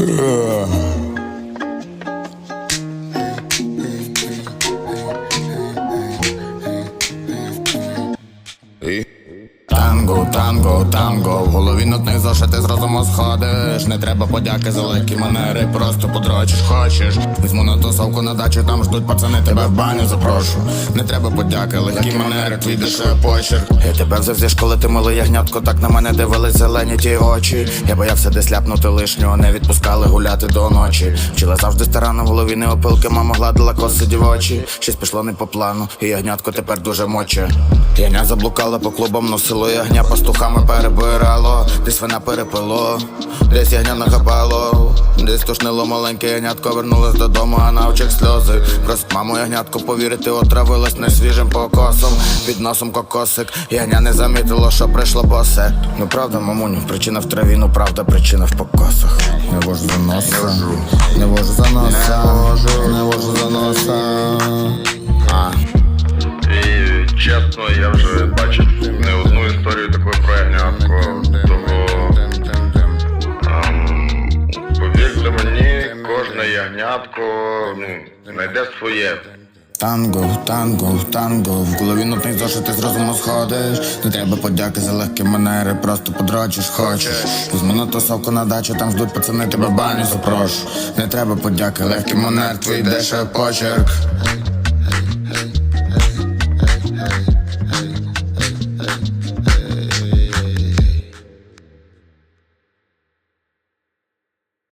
Uh. Танго, танго, танго, в голові нотний зошити з розуму сходиш. Не треба подяки за легкі манери, просто подрочиш, хочеш. Візьму на тусовку на дачу, там ждуть пацани, тебе в баню запрошу. Не треба подяки, легкі манери, твій дешевий почерк. Я тебе взяв зі школи, ти миле ягнятко, так на мене дивились зелені ті очі. Я боявся десь ляпнути лишнього, не відпускали гуляти до ночі. Вчила завжди старано, в голові не опилки, мама гладила коси дівочі. Щось пішло не по плану, і ягнятко тепер дуже моче. Ягня заблукала по клубам, носило ягня пастухами перебирало, десь вона перепило, десь ягня нахапало, десь тошнило маленьке ягнятко, вернулось додому, а на очах сльози. Прос маму ягнятко повірити, отравилась несвіжим покосом, під носом кокосик. Ягня не замітило, що прийшло босе. Ну правда, мамуню, причина в траві, ну правда, причина в покосах. Не вожу за носа, не вожу за носа, не вожу за носа. А. І чесно, я ягнятко ну, знайде своє. Танго, танго, танго, в голові нотний зошит, ти з розуму сходиш. Не треба подяки за легкі манери, просто подрочиш, хочеш. Візьму на тусовку на дачу, там ждуть пацани, тебе баню запрошу. Не треба подяки, легкі манер, твій дешевий почерк.